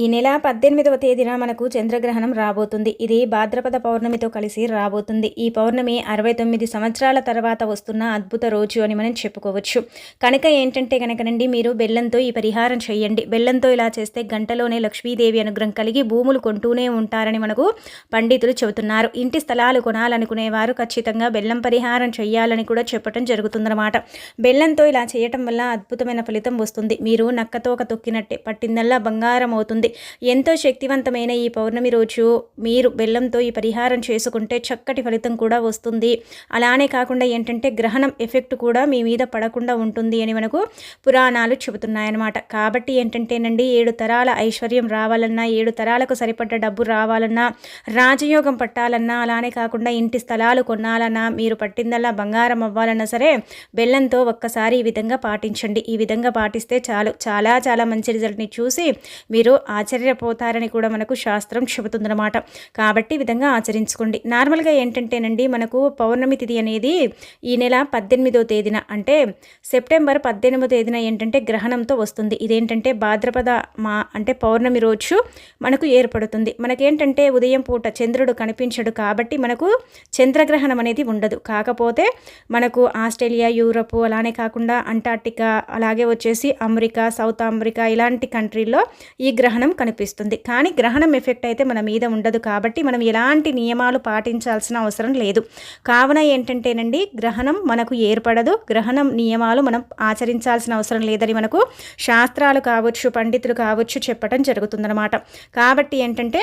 ఈ నెల పద్దెనిమిదవ తేదీన మనకు చంద్రగ్రహణం రాబోతుంది. ఇది భాద్రపద పౌర్ణమితో కలిసి రాబోతుంది. ఈ పౌర్ణమి అరవై తొమ్మిది సంవత్సరాల తర్వాత వస్తున్న అద్భుత రోజు అని మనం చెప్పుకోవచ్చు. కనుక ఏంటంటే కనుకనండి మీరు బెల్లంతో ఈ పరిహారం చేయండి. బెల్లంతో ఇలా చేస్తే గంటలోనే లక్ష్మీదేవి అనుగ్రహం కలిగి భూములు కొంటూనే ఉంటారని మనకు పండితులు చెబుతున్నారు. ఇంటి స్థలాలు కొనాలనుకునేవారు ఖచ్చితంగా బెల్లం పరిహారం చేయాలని కూడా చెప్పడం జరుగుతుందన్నమాట. బెల్లంతో ఇలా చేయటం వల్ల అద్భుతమైన ఫలితం వస్తుంది. మీరు నక్కతోక తొక్కినట్టే పట్టిందల్లా బంగారం అవుతుంది. ఎంతో శక్తివంతమైన ఈ పౌర్ణమి రోజు మీరు బెల్లంతో ఈ పరిహారం చేసుకుంటే చక్కటి ఫలితం కూడా వస్తుంది. అలానే కాకుండా ఏంటంటే గ్రహణం ఎఫెక్ట్ కూడా మీ మీద పడకుండా ఉంటుంది అని మనకు పురాణాలు చెబుతున్నాయన్నమాట. కాబట్టి ఏంటంటేనండి ఏడు తరాల ఐశ్వర్యం రావాలన్నా ఏడు తరాలకు సరిపడ్డ డబ్బు రావాలన్నా రాజయోగం పట్టాలన్నా అలానే కాకుండా ఇంటి స్థలాలు కొనాలన్నా మీరు పట్టిందల్లా బంగారం అవ్వాలన్నా సరే బెల్లంతో ఒక్కసారి ఈ విధంగా పాటించండి. ఈ విధంగా పాటిస్తే చాలు. చాలా చాలా మంచి రిజల్ట్ని చూసి మీరు ఆశ్చర్యపోతారని కూడా మనకు శాస్త్రం చెబుతుందన్నమాట. కాబట్టి ఈ విధంగా ఆచరించుకోండి. నార్మల్గా ఏంటంటేనండి మనకు పౌర్ణమి తిథి అనేది ఈ నెల పద్దెనిమిదో తేదీన అంటే సెప్టెంబర్ పద్దెనిమిదో తేదీన ఏంటంటే గ్రహణంతో వస్తుంది. ఇదేంటంటే భాద్రపద మా అంటే పౌర్ణమి రోజు మనకు ఏర్పడుతుంది. మనకేంటంటే ఉదయం పూట చంద్రుడు కనిపించడు కాబట్టి మనకు చంద్రగ్రహణం అనేది ఉండదు. కాకపోతే మనకు ఆస్ట్రేలియా యూరప్ అలానే కాకుండా అంటార్టికా అలాగే వచ్చేసి అమెరికా సౌత్ అమెరికా ఇలాంటి కంట్రీల్లో ఈ గ్రహణం కనిపిస్తుంది. కానీ గ్రహణం ఎఫెక్ట్ అయితే మన మీద ఉండదు కాబట్టి మనం ఎలాంటి నియమాలు పాటించాల్సిన అవసరం లేదు. కావున ఏంటంటేనండి గ్రహణం మనకు ఏర్పడదు. గ్రహణం నియమాలు మనం ఆచరించాల్సిన అవసరం లేదని మనకు శాస్త్రాలు కావచ్చు పండితులు కావచ్చు చెప్పడం జరుగుతుందన్నమాట. కాబట్టి ఏంటంటే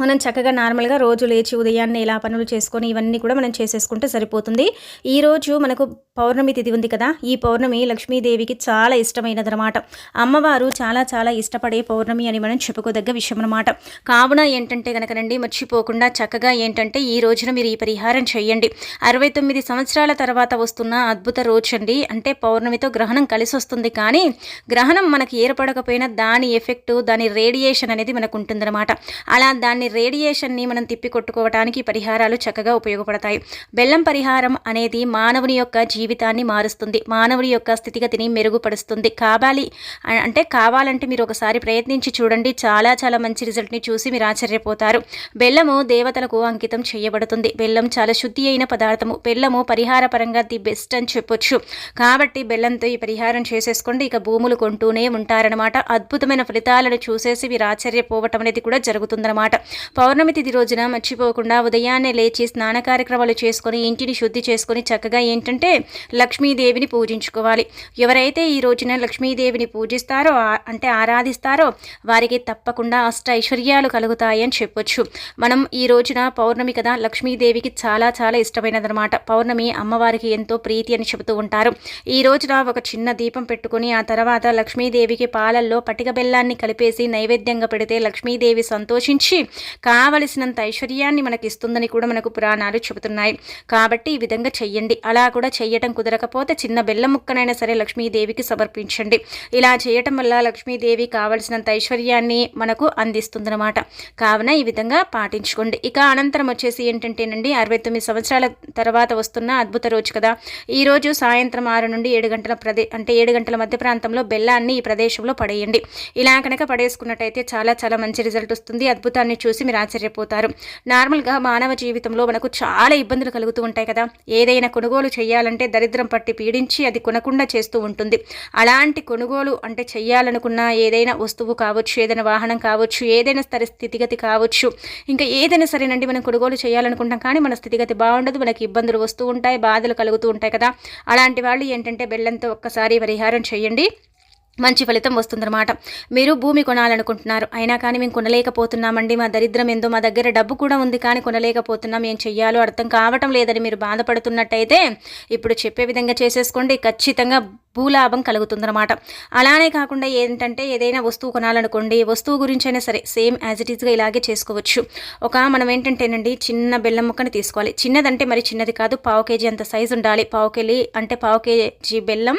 మనం చక్కగా నార్మల్గా రోజు లేచి ఉదయాన్నే ఇలా పనులు చేసుకొని ఇవన్నీ కూడా మనం చేసేసుకుంటే సరిపోతుంది. ఈరోజు మనకు పౌర్ణమి తిథి ఉంది కదా. ఈ పౌర్ణమి లక్ష్మీదేవికి చాలా ఇష్టమైనది అనమాట అమ్మవారు చాలా చాలా ఇష్టపడే పౌర్ణమి అని మనం చెప్పుకోదగ్గ విషయం అనమాట కావున ఏంటంటే కనుకనండి మర్చిపోకుండా చక్కగా ఏంటంటే ఈ రోజున మీరు ఈ పరిహారం చేయండి. అరవై తొమ్మిది సంవత్సరాల తర్వాత వస్తున్న అద్భుత రోజు అండి. అంటే పౌర్ణమితో గ్రహణం కలిసి వస్తుంది కానీ గ్రహణం మనకి ఏర్పడకపోయినా దాని ఎఫెక్టు దాని రేడియేషన్ అనేది మనకు ఉంటుందన్నమాట. అలా దాన్ని దాని రేడియేషన్ని మనం తిప్పికొట్టుకోవడానికి పరిహారాలు చక్కగా ఉపయోగపడతాయి. బెల్లం పరిహారం అనేది మానవుని యొక్క జీవితాన్ని మారుస్తుంది. మానవుని యొక్క స్థితిగతిని మెరుగుపరుస్తుంది. కావాలి అంటే కావాలంటే మీరు ఒకసారి ప్రయత్నించి చూడండి. చాలా చాలా మంచి రిజల్ట్ని చూసి మీరు ఆశ్చర్యపోతారు. బెల్లము దేవతలకు అంకితం చేయబడుతుంది. బెల్లం చాలా శుద్ధి అయిన పదార్థము. బెల్లము పరిహార పరంగా ది బెస్ట్ అని చెప్పొచ్చు. కాబట్టి బెల్లంతో ఈ పరిహారం చేసేసుకోండి. ఇక భూములు కొంటూనే ఉంటారనమాట అద్భుతమైన ఫలితాలను చూసేసి మీరు ఆశ్చర్యపోవటం అనేది కూడా జరుగుతుందన్నమాట. పౌర్ణమి తిథి రోజున మర్చిపోకుండా ఉదయాన్నే లేచి స్నాన కార్యక్రమాలు చేసుకొని ఇంటిని శుద్ధి చేసుకొని చక్కగా ఏంటంటే లక్ష్మీదేవిని పూజించుకోవాలి. ఎవరైతే ఈ రోజున లక్ష్మీదేవిని పూజిస్తారో అంటే ఆరాధిస్తారో వారికి తప్పకుండా అష్ట ఐశ్వర్యాలు కలుగుతాయని చెప్పొచ్చు. మనం ఈ రోజున పౌర్ణమి కదా లక్ష్మీదేవికి చాలా చాలా ఇష్టమైనదనమాట పౌర్ణమి అమ్మవారికి ఎంతో ప్రీతి అని చెబుతూ ఉంటారు. ఈ రోజున ఒక చిన్న దీపం పెట్టుకుని ఆ తర్వాత లక్ష్మీదేవికి పాలల్లో పటిక బెల్లాన్ని కలిపేసి నైవేద్యంగా పెడితే లక్ష్మీదేవి సంతోషించి కావలసినంత ఐశ్వర్యాన్ని మనకి ఇస్తుందని కూడా మనకు పురాణాలు చెబుతున్నాయి. కాబట్టి ఈ విధంగా చెయ్యండి. అలా కూడా చెయ్యటం కుదరకపోతే చిన్న బెల్లం ముక్కనైనా సరే లక్ష్మీదేవికి సమర్పించండి. ఇలా చేయటం వల్ల లక్ష్మీదేవి కావలసినంత ఐశ్వర్యాన్ని మనకు అందిస్తుందన్నమాట. కావున ఈ విధంగా పాటించుకోండి. ఇక అనంతరం వచ్చేసి ఏంటంటేనండి అరవై తొమ్మిది సంవత్సరాల తర్వాత వస్తున్న అద్భుత రోజు కదా. ఈ రోజు సాయంత్రం ఆరు నుండి ఏడు గంటల ప్రదే అంటే ఏడు గంటల మధ్య ప్రాంతంలో బెల్లాన్ని ఈ ప్రదేశంలో పడేయండి. ఇలా కనుక పడేసుకున్నట్టయితే చాలా చాలా మంచి రిజల్ట్ వస్తుంది. అద్భుతాన్ని చూసి మీరు ఆశ్చర్యపోతారు. నార్మల్గా మానవ జీవితంలో మనకు చాలా ఇబ్బందులు కలుగుతూ ఉంటాయి కదా. ఏదైనా కొనుగోలు చేయాలంటే దరిద్రం పట్టి పీడించి అది కొనకుండా చేస్తూ ఉంటుంది. అలాంటి కొనుగోలు అంటే చెయ్యాలనుకున్న ఏదైనా వస్తువు కావచ్చు ఏదైనా వాహనం కావచ్చు ఏదైనా సరే స్థితిగతి కావచ్చు. ఇంకా ఏదైనా సరేనండి మనం కొనుగోలు చేయాలనుకుంటాం కానీ మన స్థితిగతి బాగుండదు మనకి ఇబ్బందులు వస్తూ ఉంటాయి బాధలు కలుగుతూ ఉంటాయి కదా. అలాంటి వాళ్ళు ఏంటంటే బెల్లంతో ఒక్కసారి పరిహారం చేయండి. మంచి ఫలితం వస్తుందన్నమాట. మీరు భూమి కొనాలనుకుంటున్నారు. అయినా కానీ మేము కొనలేకపోతున్నామండి. మా దరిద్రం ఏందో మా దగ్గర డబ్బు కూడా ఉంది కానీ కొనలేకపోతున్నాం. ఏం చెయ్యాలో అర్థం కావటం లేదని మీరు బాధపడుతున్నట్టయితే ఇప్పుడు చెప్పే విధంగా చేసేసుకోండి. ఖచ్చితంగా భూలాభం కలుగుతుందన్నమాట. అలానే కాకుండా ఏంటంటే ఏదైనా వస్తువు కొనాలనుకోండి. వస్తువు గురించి అయినా సరే సేమ్ యాజ్ ఇట్ ఈస్గా ఇలాగే చేసుకోవచ్చు. ఒక మనం ఏంటంటేనండి చిన్న బెల్లం ముక్కని తీసుకోవాలి. చిన్నదంటే మరి చిన్నది కాదు. పావు కేజీ అంత సైజు ఉండాలి. పావు కేజీ అంటే పావు కేజీ బెల్లం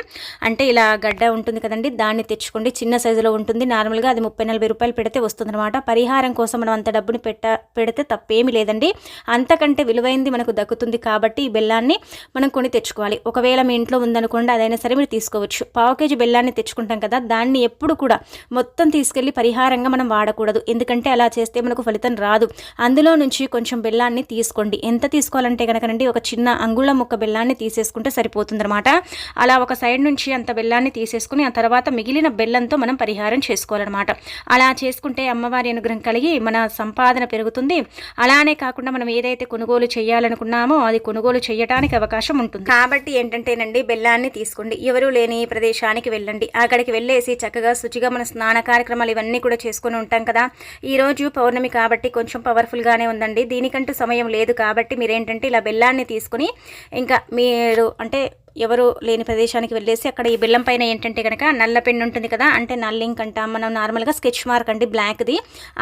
అంటే ఇలా గడ్డ ఉంటుంది కదండి. దాన్ని తెచ్చుకోండి. చిన్న సైజులో ఉంటుంది. నార్మల్గా అది ముప్పై నలభై రూపాయలు పెడితే వస్తుందన్నమాట. పరిహారం కోసం మనం అంత డబ్బుని పెట్ట పెడితే తప్పేమీ లేదండి. అంతకంటే విలువైంది మనకు దక్కుతుంది కాబట్టి ఈ బెల్లాన్ని మనం కొని తెచ్చుకోవాలి. ఒకవేళ మీ ఇంట్లో ఉందనుకోండి అదైనా సరే మీరు తీసుకోవచ్చు. పావు కేజీ బెల్లాన్ని తెచ్చుకుంటాం కదా దాన్ని ఎప్పుడు కూడా మొత్తం తీసుకెళ్ళి పరిహారంగా మనం వాడకూడదు. ఎందుకంటే అలా చేస్తే మనకు ఫలితం రాదు. అందులో నుంచి కొంచెం బెల్లాన్ని తీసుకోండి. ఎంత తీసుకోవాలంటే కనుకనండి ఒక చిన్న అంగుళం ముక్క బెల్లాన్ని తీసేసుకుంటే సరిపోతుందన్నమాట. అలా ఒక సైడ్ నుంచి అంత బెల్లాన్ని తీసేసుకుని ఆ తర్వాత మిగిలిన బెల్లంతో మనం పరిహారం చేసుకోవాలన్నమాట. అలా చేసుకుంటే అమ్మవారి అనుగ్రహం కలిగి మన సంపాదన పెరుగుతుంది. అలానే కాకుండా మనం ఏదైతే కొనుగోలు చేయాలనుకున్నామో అది కొనుగోలు చేయడానికి అవకాశం ఉంటుంది. కాబట్టి ఏంటంటేనండి బెల్లాన్ని తీసుకోండి. ఎవరు లేని ప్రదేశానికి వెళ్ళండి. అక్కడికి వెళ్ళేసి చక్కగా శుచిగా మన స్నాన కార్యక్రమాలు ఇవన్నీ కూడా చేసుకుని ఉంటాం కదా. ఈరోజు పౌర్ణమి కాబట్టి కొంచెం పవర్ఫుల్గానే ఉందండి. దీనికంటూ సమయం లేదు కాబట్టి మీరేంటంటే ఇలా బెల్లాన్ని తీసుకుని ఇంకా మీరు అంటే ఎవరు లేని ప్రదేశానికి వెళ్ళేసి అక్కడ ఈ బెల్లం పైన ఏంటంటే కనుక నల్ల పెన్ ఉంటుంది కదా అంటే నల్లింక్ అంటాం మనం నార్మల్గా స్కెచ్ మార్క్ అండి బ్లాక్ది.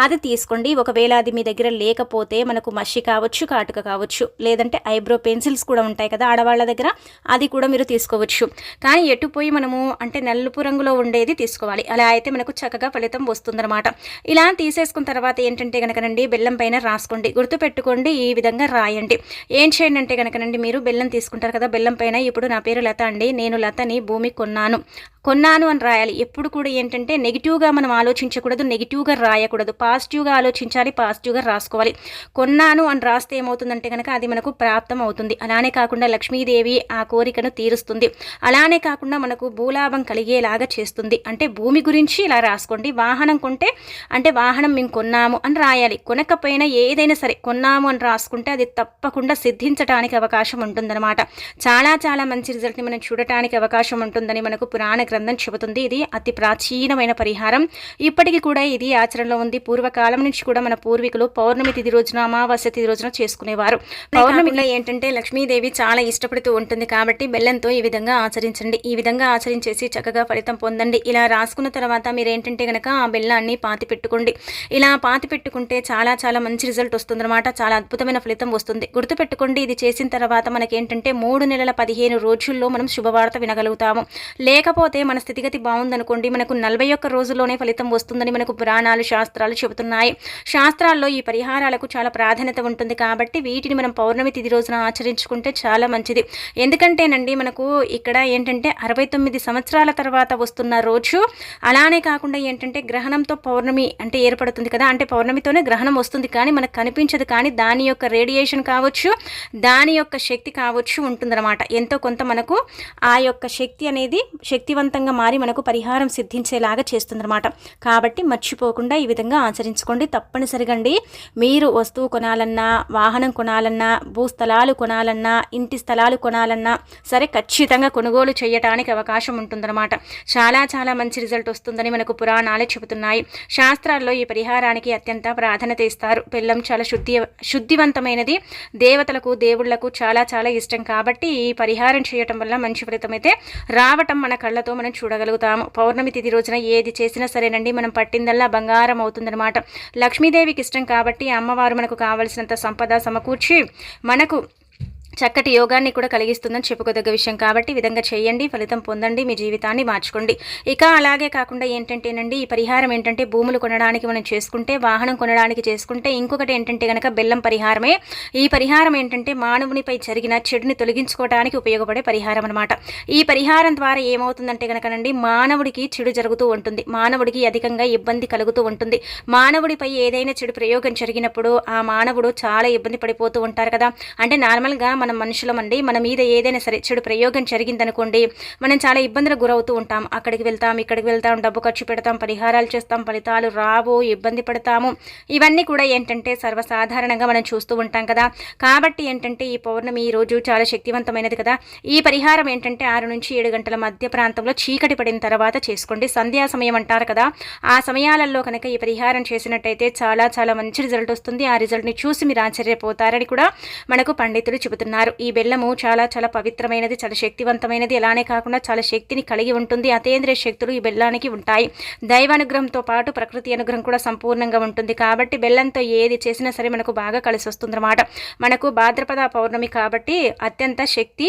అది తీసుకోండి. ఒకవేళ అది మీ దగ్గర లేకపోతే మనకు మషి కావచ్చు కాటుక కావచ్చు లేదంటే ఐబ్రో పెన్సిల్స్ కూడా ఉంటాయి కదా ఆడవాళ్ళ దగ్గర అది కూడా మీరు తీసుకోవచ్చు. కానీ ఎటుపోయి మనము అంటే నలుపు రంగులో ఉండేది తీసుకోవాలి. అలా అయితే మనకు చక్కగా ఫలితం వస్తుందన్నమాట. ఇలా తీసేసుకున్న తర్వాత ఏంటంటే కనుకనండి బెల్లం పైన రాసుకోండి. గుర్తుపెట్టుకోండి ఈ విధంగా రాయండి. ఏం చేయండి అంటే కనుకనండి మీరు బెల్లం తీసుకుంటారు కదా బెల్లం పైన ఇప్పుడు నా పేరు లత అండి. నేను లతని భూమి కొన్నాను. కొన్నాను అని రాయాలి. ఎప్పుడు కూడా ఏంటంటే నెగిటివ్గా మనం ఆలోచించకూడదు నెగిటివ్గా రాయకూడదు. పాజిటివ్గా ఆలోచించాలి పాజిటివ్గా రాసుకోవాలి. కొన్నాను అని రాస్తే ఏమవుతుందంటే కనుక అది మనకు ప్రాప్తం అవుతుంది. అలానే కాకుండా లక్ష్మీదేవి ఆ కోరికను తీరుస్తుంది. అలానే కాకుండా మనకు భూలాభం కలిగేలాగా చేస్తుంది. అంటే భూమి గురించి ఇలా రాసుకోండి. వాహనం కొంటే అంటే వాహనం మేము కొన్నాము అని రాయాలి. కొనకపోయినా ఏదైనా సరే కొన్నాము అని రాసుకుంటే అది తప్పకుండా సిద్ధించడానికి అవకాశం ఉంటుందన్నమాట. చాలా చాలా మంచి రిజల్ట్ని మనం చూడటానికి అవకాశం ఉంటుందని మనకు పురాణ గ్రంథం చెబుతుంది. ఇది అతి ప్రాచీనమైన పరిహారం. ఇప్పటికీ కూడా ఇది ఆచరణలో ఉంది. పూర్వకాలం నుంచి కూడా మన పూర్వీకులు పౌర్ణమి తిథి రోజున అమావాస్య తిథి రోజున చేసుకునేవారు. పౌర్ణమిలో ఏంటంటే లక్ష్మీదేవి చాలా ఇష్టపడుతూ ఉంటుంది కాబట్టి బెల్లంతో ఈ విధంగా ఆచరించండి. ఈ విధంగా ఆచరించేసి చక్కగా ఫలితం పొందండి. ఇలా రాసుకున్న తర్వాత మీరు ఏంటంటే కనుక ఆ బెల్లాన్ని పాతి పెట్టుకోండి. ఇలా పాతి పెట్టుకుంటే చాలా చాలా మంచి రిజల్ట్ వస్తుందన్నమాట. చాలా అద్భుతమైన ఫలితం వస్తుంది. గుర్తుపెట్టుకోండి ఇది చేసిన తర్వాత మనకేంటంటే మూడు నెలల పదిహేను రోజుల్లో మనం శుభవార్త వినగలుగుతాము. లేకపోతే మన స్థితిగతి బాగుందనుకోండి మనకు నలభై ఒక్క రోజుల్లోనే ఫలితం వస్తుందని మనకు పురాణాలు శాస్త్రాలు చెబుతున్నాయి. శాస్త్రాల్లో ఈ పరిహారాలకు చాలా ప్రాధాన్యత ఉంటుంది కాబట్టి వీటిని మనం పౌర్ణమి తిథి రోజున ఆచరించుకుంటే చాలా మంచిది. ఎందుకంటేనండి మనకు ఇక్కడ ఏంటంటే అరవై తొమ్మిది సంవత్సరాల తర్వాత వస్తున్న రోజు అలానే కాకుండా ఏంటంటే గ్రహణంతో పౌర్ణమి అంటే ఏర్పడుతుంది కదా అంటే పౌర్ణమితోనే గ్రహణం వస్తుంది కానీ మనకు కనిపించదు కానీ దాని యొక్క రేడియేషన్ కావచ్చు దాని యొక్క శక్తి కావచ్చు ఉంటుందన్నమాట. ఎంతో కొంత మనకు ఆ యొక్క శక్తి అనేది శక్తివంత శక్తివంతంగా మారి మనకు పరిహారం సిద్ధించేలాగా చేస్తుందన్నమాట. కాబట్టి మర్చిపోకుండా ఈ విధంగా ఆచరించుకోండి. తప్పనిసరిగా అండి మీరు వస్తువు కొనాలన్నా వాహనం కొనాలన్నా భూస్థలాలు కొనాలన్నా ఇంటి స్థలాలు కొనాలన్నా సరే ఖచ్చితంగా కొనుగోలు చేయటానికి అవకాశం ఉంటుందన్నమాట. చాలా చాలా మంచి రిజల్ట్ వస్తుందని మనకు పురాణాలే చెబుతున్నాయి. శాస్త్రాల్లో ఈ పరిహారానికి అత్యంత ప్రాధాన్యత ఇస్తారు. బెల్లం చాలా శుద్ధి శుద్ధివంతమైనది. దేవతలకు దేవుళ్ళకు చాలా చాలా ఇష్టం. కాబట్టి ఈ పరిహారం చేయటం వల్ల మంచి ఫలితం అయితే రావటం మన కళ్ళతో చూడగలుగుతాము. పౌర్ణమి తిథి రోజున ఏది చేసినా సరేనండి మనం పట్టిందల్లా బంగారం అవుతుందన్నమాట. లక్ష్మీదేవికి ఇష్టం కాబట్టి అమ్మవారు మనకు కావలసినంత సంపద సమకూర్చి మనకు చక్కటి యోగాన్ని కూడా కలిగిస్తుందని చెప్పుకోదగ్గ విషయం కాబట్టి విధంగా చేయండి ఫలితం పొందండి మీ జీవితాన్ని మార్చుకోండి. ఇక అలాగే కాకుండా ఏంటంటేనండి ఈ పరిహారం ఏంటంటే భూములు కొనడానికి మనం చేసుకుంటే వాహనం కొనడానికి చేసుకుంటే ఇంకొకటి ఏంటంటే కనుక బెల్లం పరిహారమే. ఈ పరిహారం ఏంటంటే మానవునిపై జరిగిన చెడుని తొలగించుకోవడానికి ఉపయోగపడే పరిహారం అనమాట ఈ పరిహారం ద్వారా ఏమవుతుందంటే కనుకనండి మానవుడికి చెడు జరుగుతూ ఉంటుంది. మానవుడికి అధికంగా ఇబ్బంది కలుగుతూ ఉంటుంది. మానవుడిపై ఏదైనా చెడు ప్రయోగం జరిగినప్పుడు ఆ మానవుడు చాలా ఇబ్బంది పడిపోతూ ఉంటారు కదా. అంటే నార్మల్గా మనం మనుషులం అండి మన మీద ఏదైనా సరే చెడు ప్రయోగం జరిగిందనుకోండి మనం చాలా ఇబ్బందులకు గురవుతూ ఉంటాం. అక్కడికి వెళ్తాం ఇక్కడికి వెళ్తాం డబ్బు ఖర్చు పెడతాం పరిహారాలు చేస్తాం ఫలితాలు రావు ఇబ్బంది పడతాము. ఇవన్నీ కూడా ఏంటంటే సర్వసాధారణంగా మనం చూస్తూ ఉంటాం కదా. కాబట్టి ఏంటంటే ఈ పౌర్ణమి ఈ రోజు చాలా శక్తివంతమైనది కదా. ఈ పరిహారం ఏంటంటే ఆరు నుంచి ఏడు గంటల మధ్య ప్రాంతంలో చీకటి పడిన తర్వాత చేసుకోండి. సంధ్యా సమయం అంటారు కదా. ఆ సమయాలలో కనుక ఈ పరిహారం చేసినట్టయితే చాలా చాలా మంచి రిజల్ట్ వస్తుంది. ఆ రిజల్ట్ని చూసి మీరు ఆశ్చర్యపోతారని కూడా మనకు పండితులు చెబుతున్నారు. అన్నారు. ఈ బెల్లము చాలా చాలా పవిత్రమైనది చాలా శక్తివంతమైనది. అలానే కాకుండా చాలా శక్తిని కలిగి ఉంటుంది. అతేంద్రియ శక్తులు ఈ బెల్లానికి ఉంటాయి. దైవానుగ్రహంతో పాటు ప్రకృతి అనుగ్రహం కూడా సంపూర్ణంగా ఉంటుంది. కాబట్టి బెల్లంతో ఏది చేసినా సరే మనకు బాగా కలిసి వస్తుందన్నమాట. మనకు భాద్రపద పౌర్ణమి కాబట్టి అత్యంత శక్తి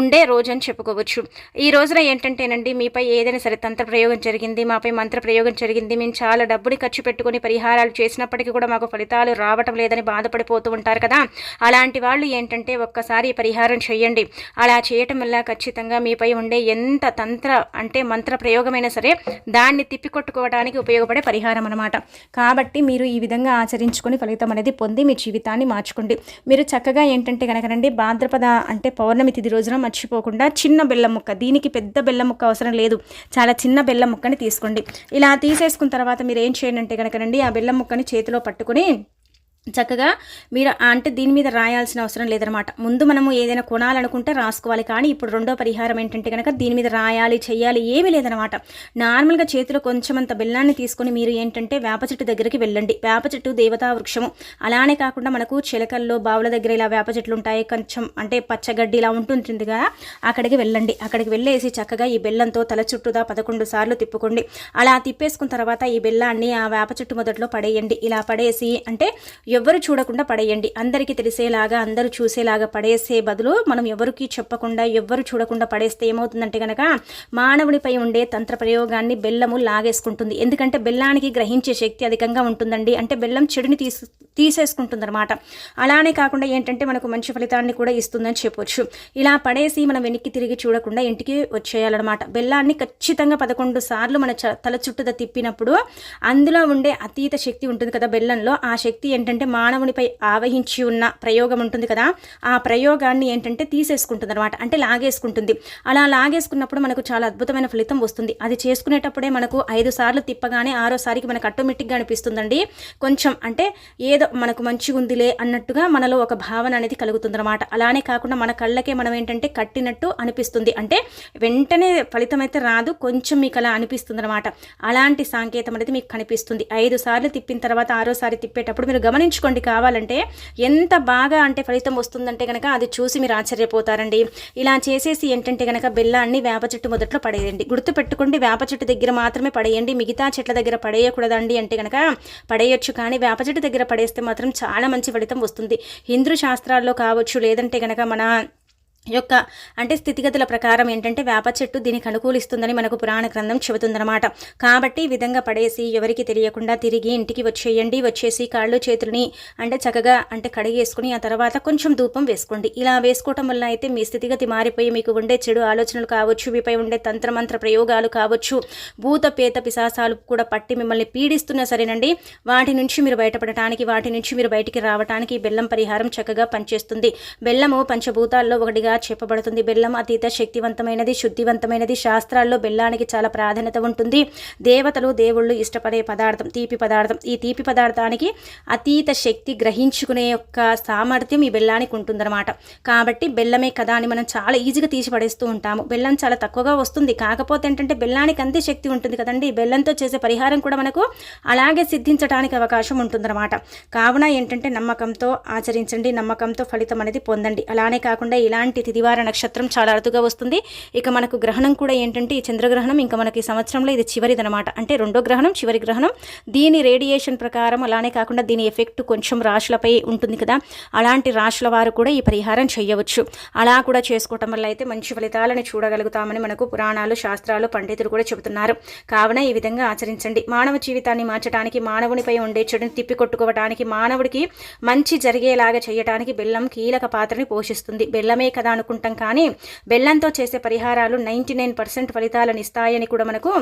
ఉండే రోజు అని చెప్పుకోవచ్చు. ఈ రోజున ఏంటంటేనండి మీపై ఏదైనా సరే తంత్ర ప్రయోగం జరిగింది మాపై మంత్ర ప్రయోగం జరిగింది మేము చాలా డబ్బుని ఖర్చు పెట్టుకుని పరిహారాలు చేసినప్పటికీ కూడా మాకు ఫలితాలు రావటం లేదని బాధపడిపోతూ ఉంటారు కదా. అలాంటి వాళ్ళు ఏంటంటే ఒక్క ఒక్కసారి పరిహారం చేయండి. అలా చేయటం వల్ల ఖచ్చితంగా మీపై ఉండే ఎంత తంత్ర అంటే మంత్ర ప్రయోగమైనా సరే దాన్ని తిప్పికొట్టుకోవడానికి ఉపయోగపడే పరిహారం అనమాట కాబట్టి మీరు ఈ విధంగా ఆచరించుకొని ఫలితం అనేది పొంది మీ జీవితాన్ని మార్చుకోండి. మీరు చక్కగా ఏంటంటే కనుకనండి భాద్రపద అంటే పౌర్ణమి తిది రోజున మర్చిపోకుండా చిన్న బెల్లం ముక్క దీనికి పెద్ద బెల్లం ముక్క అవసరం లేదు. చాలా చిన్న బెల్లం ముక్కని తీసుకోండి. ఇలా తీసేసుకున్న తర్వాత మీరు ఏం చేయండి అంటే కనుకనండి ఆ బెల్లం ముక్కని చేతిలో పట్టుకుని చక్కగా మీరు అంటే దీని మీద రాయాల్సిన అవసరం లేదనమాట ముందు మనము ఏదైనా కొనాలనుకుంటే రాసుకోవాలి. కానీ ఇప్పుడు రెండో పరిహారం ఏంటంటే కనుక దీని మీద రాయాలి చేయాలి ఏమీ లేదనమాట నార్మల్గా చేతిలో కొంచెం అంత బెల్లాన్ని తీసుకొని మీరు ఏంటంటే వేప చెట్టు దగ్గరికి వెళ్ళండి. వేప చెట్టు దేవతా వృక్షము. అలానే కాకుండా మనకు చిలకల్లో బావుల దగ్గర ఇలా వేప చెట్లు ఉంటాయి. కొంచెం అంటే పచ్చగడ్డి ఇలా ఉంటుంటుంది కదా అక్కడికి వెళ్ళండి. అక్కడికి వెళ్ళేసి చక్కగా ఈ బెల్లంతో తల చుట్టూదా పదకొండు సార్లు తిప్పుకోండి. అలా తిప్పేసుకున్న తర్వాత ఈ బెల్లాన్ని ఆ వేప చెట్టు మొదట్లో పడేయండి. ఇలా పడేసి అంటే ఎవ్వరు చూడకుండా పడేయండి. అందరికీ తెలిసేలాగా అందరూ చూసేలాగా పడేసే బదులు మనం ఎవరికి చెప్పకుండా ఎవ్వరు చూడకుండా పడేస్తే ఏమవుతుందంటే కనుక మానవునిపై ఉండే తంత్ర ప్రయోగాన్ని బెల్లము లాగేసుకుంటుంది. ఎందుకంటే బెల్లానికి గ్రహించే శక్తి అధికంగా ఉంటుందండి. అంటే బెల్లం చెడుని తీసు తీసేసుకుంటుందన్నమాట. అలానే కాకుండా ఏంటంటే మనకు మంచి ఫలితాన్ని కూడా ఇస్తుందని చెప్పొచ్చు. ఇలా పడేసి మనం వెనక్కి తిరిగి చూడకుండా ఇంటికి వచ్చేయాలన్నమాట. బెల్లాన్ని ఖచ్చితంగా పదకొండు సార్లు మన తల చుట్టూ తిప్పినప్పుడు అందులో ఉండే అతీత శక్తి ఉంటుంది కదా బెల్లంలో. ఆ శక్తి ఏంటంటే మానవునిపై ఆవహించి ఉన్న ప్రయోగం ఉంటుంది కదా. ఆ ప్రయోగాన్ని ఏంటంటే తీసేసుకుంటుంది అనమాట అంటే లాగేసుకుంటుంది. అలా లాగేసుకున్నప్పుడు మనకు చాలా అద్భుతమైన ఫలితం వస్తుంది. అది చేసుకునేటప్పుడే మనకు ఐదు సార్లు తిప్పగానే ఆరోసారికి మనకు ఆటోమేటిక్గా అనిపిస్తుందండి. కొంచెం అంటే ఏదో మనకు మంచిగా ఉందిలే అన్నట్టుగా మనలో ఒక భావన అనేది కలుగుతుంది అనమాట అలానే కాకుండా మన కళ్ళకే మనం ఏంటంటే కట్టినట్టు అనిపిస్తుంది. అంటే వెంటనే ఫలితం అయితే రాదు. కొంచెం మీకు అలా అనిపిస్తుంది అనమాట అలాంటి సాంకేతం అనేది మీకు కనిపిస్తుంది. ఐదు సార్లు తిప్పిన తర్వాత ఆరోసారి తిప్పేటప్పుడు మీరు గమని గమనించుకోండి. కావాలంటే ఎంత బాగా అంటే ఫలితం వస్తుందంటే కనుక అది చూసి మీరు ఆశ్చర్యపోతారండి. ఇలా చేసేసి ఏంటంటే కనుక బెల్లాన్ని వేప చెట్టు మొదట్లో పడేయండి. గుర్తుపెట్టుకోండి వేప చెట్టు దగ్గర మాత్రమే పడేయండి. మిగతా చెట్ల దగ్గర పడేయకూడదండి అంటే కనుక పడేయొచ్చు. కానీ వేప చెట్టు దగ్గర పడేస్తే మాత్రం చాలా మంచి ఫలితం వస్తుంది. హిందూ శాస్త్రాల్లో కావచ్చు లేదంటే కనుక మన యొక్క అంటే స్థితిగతుల ప్రకారం ఏంటంటే వేప చెట్టు దీనికి అనుకూలిస్తుందని మనకు పురాణ గ్రంథం చెబుతుందన్నమాట. కాబట్టి ఈ విధంగా పడేసి ఎవరికి తెలియకుండా తిరిగి ఇంటికి వచ్చేయండి వచ్చేసి కాళ్ళు చేతులని అంటే చక్కగా అంటే కడిగేసుకుని ఆ తర్వాత కొంచెం ధూపం వేసుకోండి. ఇలా వేసుకోవటం వల్ల అయితే మీ స్థితిగతి మారిపోయి మీకు ఉండే చెడు ఆలోచనలు కావచ్చు మీపై ఉండే తంత్రమంత్ర ప్రయోగాలు కావచ్చు భూత పేత పిశాసాలు కూడా పట్టి మిమ్మల్ని పీడిస్తున్నా సరేనండి. వాటి నుంచి మీరు బయటపడటానికి వాటి నుంచి మీరు బయటికి రావడానికి బెల్లం పరిహారం చక్కగా పనిచేస్తుంది. బెల్లము పంచభూతాల్లో ఒకటిగా చెప్పబడుతుంది. బెల్లం అతీత శక్తివంతమైనది శుద్ధివంతమైనది. శాస్త్రాల్లో బెల్లానికి చాలా ప్రాధాన్యత ఉంటుంది. దేవతలు దేవుళ్ళు ఇష్టపడే పదార్థం తీపి పదార్థం. ఈ తీపి పదార్థానికి అతీత శక్తి గ్రహించుకునే యొక్క సామర్థ్యం ఈ బెల్లానికి ఉంటుందన్నమాట. కాబట్టి బెల్లమే కదా అని మనం చాలా ఈజీగా తీసి పడేస్తూ ఉంటాము. బెల్లం చాలా తక్కువగా వస్తుంది. కాకపోతే ఏంటంటే బెల్లానికి అంతే శక్తి ఉంటుంది కదండి. బెల్లంతో చేసే పరిహారం కూడా మనకు అలాగే సిద్ధించడానికి అవకాశం ఉంటుందన్నమాట. కావున ఏంటంటే నమ్మకంతో ఆచరించండి. నమ్మకంతో ఫలితం అనేది పొందండి. అలానే కాకుండా ఇలాంటి తిదివార నక్షత్రం చాలా అరుదుగా వస్తుంది ఇక మనకు గ్రహణం కూడా ఏంటంటే ఈ చంద్రగ్రహణం. ఇంకా మనకి సంవత్సరంలో ఇది చివరిదనమాట అంటే రెండో గ్రహణం చివరి గ్రహణం. దీని రేడియేషన్ ప్రకారం అలానే కాకుండా దీని ఎఫెక్ట్ కొంచెం రాశులపై ఉంటుంది కదా. అలాంటి రాశుల వారు కూడా ఈ పరిహారం చేయవచ్చు. అలా కూడా చేసుకోవటం వల్ల అయితే మంచి ఫలితాలను చూడగలుగుతామని మనకు పురాణాలు శాస్త్రాలు పండితులు కూడా చెబుతున్నారు. కావున ఈ విధంగా ఆచరించండి. మానవ జీవితాన్ని మార్చడానికి మానవునిపై ఉండే చెడుని తిప్పికొట్టుకోవడానికి మానవుడికి మంచి జరిగేలాగా చేయడానికి బెల్లం కీలక పాత్రని పోషిస్తుంది. బెల్లమే కదా అనుకుంటాం. కానీ బెల్లంతో చేసే పరిహారాలు నైంటీ నైన్ పర్సెంట్ ఫలితాలను ఇస్తాయని కూడా మనకు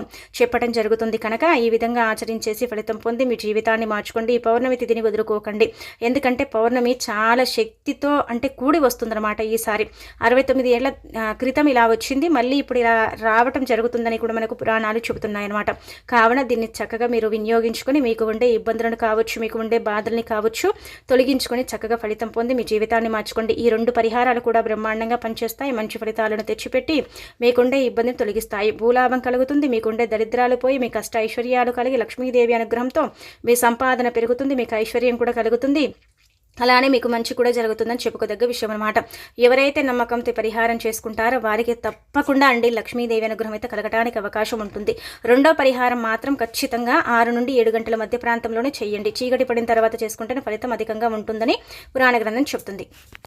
చెప్పడం జరుగుతుంది. కనుక ఈ విధంగా ఆచరించేసి ఫలితం పొంది మీ జీవితాన్ని మార్చుకోండి. ఈ పౌర్ణమి తిథిని వదులుకోకండి. ఎందుకంటే పౌర్ణమి చాలా శక్తితో అంటే కూడి వస్తుందన్నమాట ఈసారి. అరవై తొమ్మిది ఏళ్ళ క్రితం ఇలా వచ్చింది. మళ్ళీ ఇప్పుడు ఇలా రావటం జరుగుతుందని కూడా మనకు పురాణాలు చెబుతున్నాయన్నమాట. కావున దీన్ని చక్కగా మీరు వినియోగించుకొని మీకు ఉండే ఇబ్బందులను కావచ్చు మీకు ఉండే బాధల్ని కావచ్చు తొలగించుకొని చక్కగా ఫలితం పొంది మీ జీవితాన్ని మార్చుకోండి. ఈ రెండు పరిహారాలు కూడా బ్రహ్మాండ బ్రహ్మాండంగా పనిచేస్తాయి. మంచి ఫలితాలను తెచ్చిపెట్టి మీకుండే ఇబ్బందిని తొలగిస్తాయి. భూలాభం కలుగుతుంది. మీకుండే దరిద్రాలు పోయి మీ కష్ట ఐశ్వర్యాలు కలిగి లక్ష్మీదేవి అనుగ్రహంతో మీ సంపాదన పెరుగుతుంది. మీకు ఐశ్వర్యం కూడా కలుగుతుంది. అలానే మీకు మంచి కూడా జరుగుతుందని చెప్పుకోదగ్గ విషయం అనమాట ఎవరైతే నమ్మకంతో పరిహారం చేసుకుంటారో వారికి తప్పకుండా అండి లక్ష్మీదేవి అనుగ్రహం అయితే కలగటానికి అవకాశం ఉంటుంది. రెండో పరిహారం మాత్రం ఖచ్చితంగా ఆరు నుండి ఏడు గంటల మధ్య ప్రాంతంలోనే చేయండి. చీకటి పడిన తర్వాత చేసుకుంటేనే ఫలితం అధికంగా ఉంటుందని పురాణ గ్రంథం చెప్తుంది